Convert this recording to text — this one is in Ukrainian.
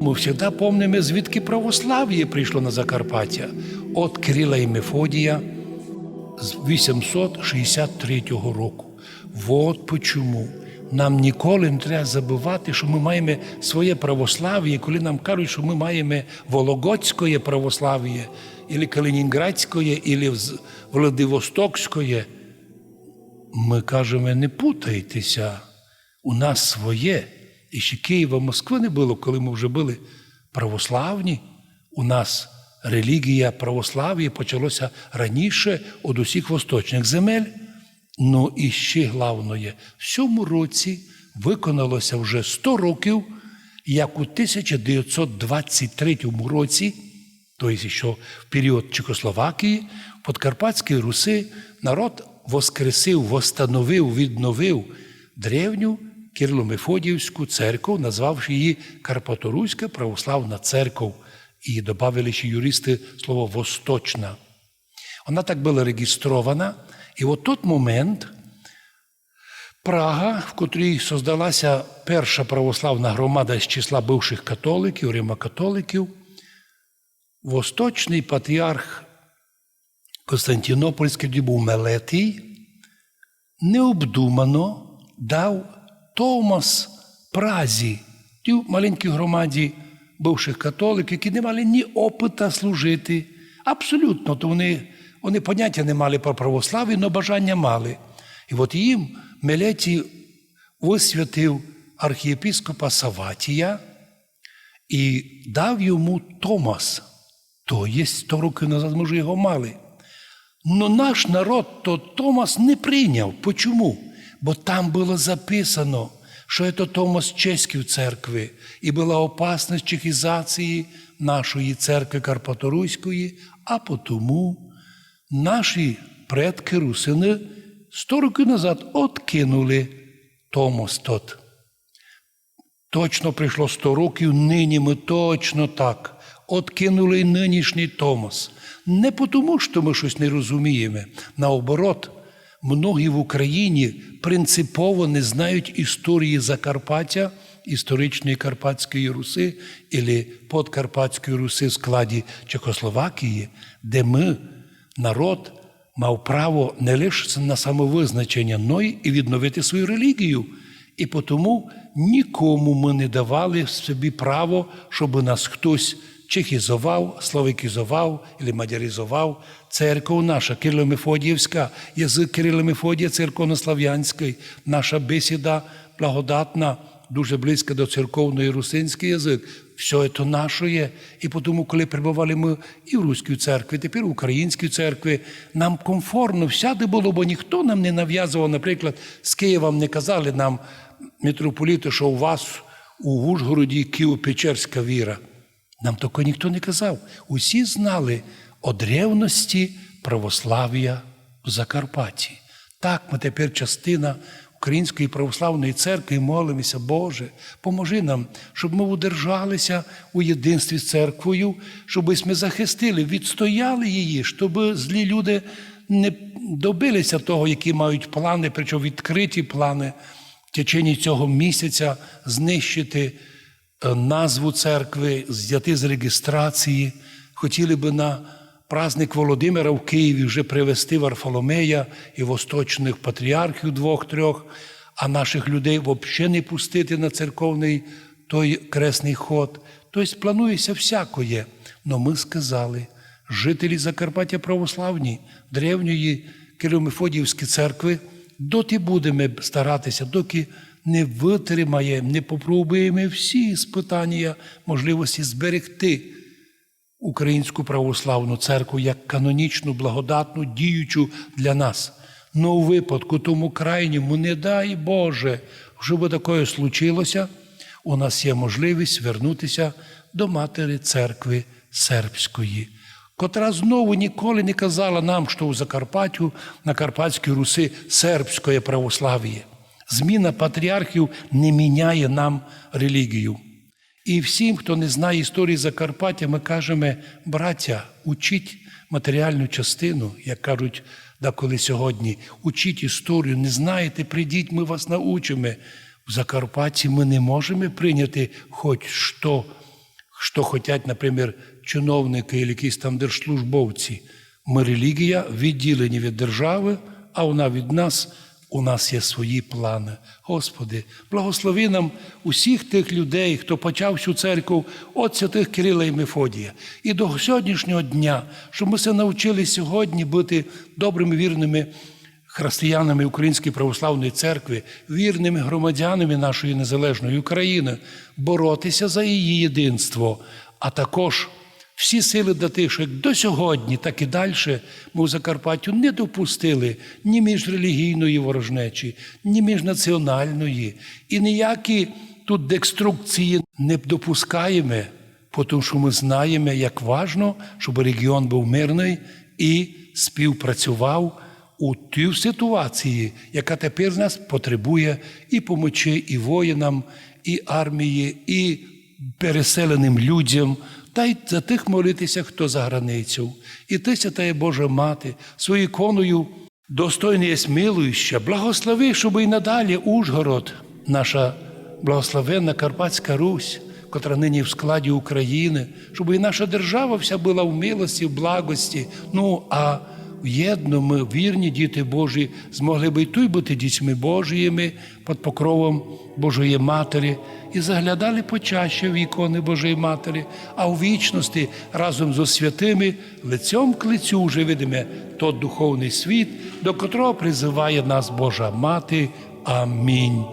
Ми завжди пам'ятаємо, звідки православ'я прийшло на Закарпаття. От Кирила і Мефодія з 863 року. Вот почому. Нам ніколи не треба забувати, що ми маємо своє православ'я, коли нам кажуть, що ми маємо Вологодське православ'я, або Калінінградське, або Владивостокське. Ми кажемо, не путайтеся, у нас своє. І ще Києва, Москви не було, коли ми вже були православні. У нас релігія православ'я почалося раніше від усіх восточних земель. Ну і ще головне, в цьому році виконалося вже 100 років, як у 1923 році, тобто ще в період Чехословакії, Подкарпатській Руси народ воскресив, восстановив, відновив древню Кирло-Мефодіївську церкву, назвавши її Карпаторуська православна церква, і додали ще юристи слово «восточна». Вона так була реєстрована, і от той момент Прага, в котрій создалася перша православна громада з числа бивших католиків, римокатоликів, восточний патріарх Константинопольський, де був Мелетій, необдумано дав Томас Празі, тій маленькій громаді бивших католиків, які не мали ні опита служити. Абсолютно, то вони, вони поняття не мали про православ'я, але бажання мали. І от їм Мелетій висвятив архієпископа Саватія і дав йому Томас. То є 100 років назад, ми вже його мали. Но наш народ то Томас не прийняв. Почому? Бо там було записано, що це Томас чеської церкви, і була опасність чехізації нашої церкви Карпаторуської, а потому наші предки русини 100 років назад откинули Томас тот. Точно прийшло 100 років, нині ми точно так. Откинули нинішній Томас. Не тому, що ми щось не розуміємо. Наоборот, многі в Україні принципово не знають історії Закарпаття, історичної Карпатської Руси, або Подкарпатської Руси в складі Чехословакії, де ми, народ, мав право не лише на самовизначення, но й відновити свою релігію. І тому нікому ми не давали собі право, щоб нас хтось чехізував, славикізував або мадяризував. Церква наша Кирило-Мефодіївська, язик Кирило-Мефодія церковнослав'янський, наша бесіда благодатна, дуже близька до церковної русинський язик. Все це наше є. І тому, коли прибували ми і в Руській церкві, тепер в українській церкві, нам комфортно всяде було, бо ніхто нам не нав'язував, наприклад, з Києвом не казали нам, митрополіти, що у вас у Ужгороді Києво-Печерська віра. Нам тако ніхто не казав. Усі знали о древності православ'я в Закарпатті. Так, ми тепер частина Української православної церкви молимося, Боже, поможи нам, щоб ми удержалися у єдинстві з церквою, щоб ми захистили, відстояли її, щоб злі люди не добилися того, які мають плани, причому відкриті плани в течені цього місяця знищити назву церкви, зняти з реєстрації. Хотіли би на праздник Володимира в Києві вже привезти Варфоломея і восточних патріархів двох-трьох, а наших людей взагалі не пустити на церковний той кресний ход. Тобто планується всякоє. Но ми сказали, жителі Закарпаття православні, древньої Кириво-Мефодіївської церкви, доти будемо старатися, доки не витримаємо, не попробуємо всі спитання можливості зберегти Українську православну церкву як канонічну, благодатну, діючу для нас. Но у випадку тому крайньому, не дай Боже, щоб таке случилося, у нас є можливість вернутися до матері церкви сербської, котра знову ніколи не казала нам, що у Закарпаттю на Карпатській Руси сербське православ'я. Зміна патріархів не міняє нам релігію. І всім, хто не знає історії Закарпаття, ми кажемо, браття, учіть матеріальну частину, як кажуть деколи сьогодні, учіть історію, не знаєте, прийдіть, ми вас научимо. В Закарпатті ми не можемо прийняти хоч що що хочуть, наприклад, чиновники і якісь там держслужбовці. Ми релігія відділені від держави, а вона від нас. У нас є свої плани. Господи, благослови нам усіх тих людей, хто почав цю церкву от святих Кирила і Мефодія. І до сьогоднішнього дня, щоб ми все навчили сьогодні бути добрими, вірними християнами Української православної церкви, вірними громадянами нашої незалежної України, боротися за її єдинство, а також всі сили дати, що як до сьогодні, так і далі ми в Закарпаттю не допустили ні міжрелігійної ворожнечі, ні міжнаціональної, і ніякі тут декструкції не допускаємо, тому що ми знаємо, як важно, щоб регіон був мирний і співпрацював у тій ситуації, яка тепер нас потребує і помочі, і воїнам, і армії, і переселеним людям, та й за тих молитися, хто за границю. І ти, святая Божа Мати, своєю іконою достойне є благослови, щоб і надалі Ужгород, наша благословенна Карпатська Русь, котра нині в складі України, щоб і наша держава вся була в милості, в благості. Ну а єдно ми, вірні діти Божі, змогли би й тут бути дітьми Божіїми під покровом Божої Матері і заглядали почаще в ікони Божої Матері, а у вічності разом зі святими лицем к лицю вже видимо той духовний світ, до котрого призиває нас Божа Мати. Амінь.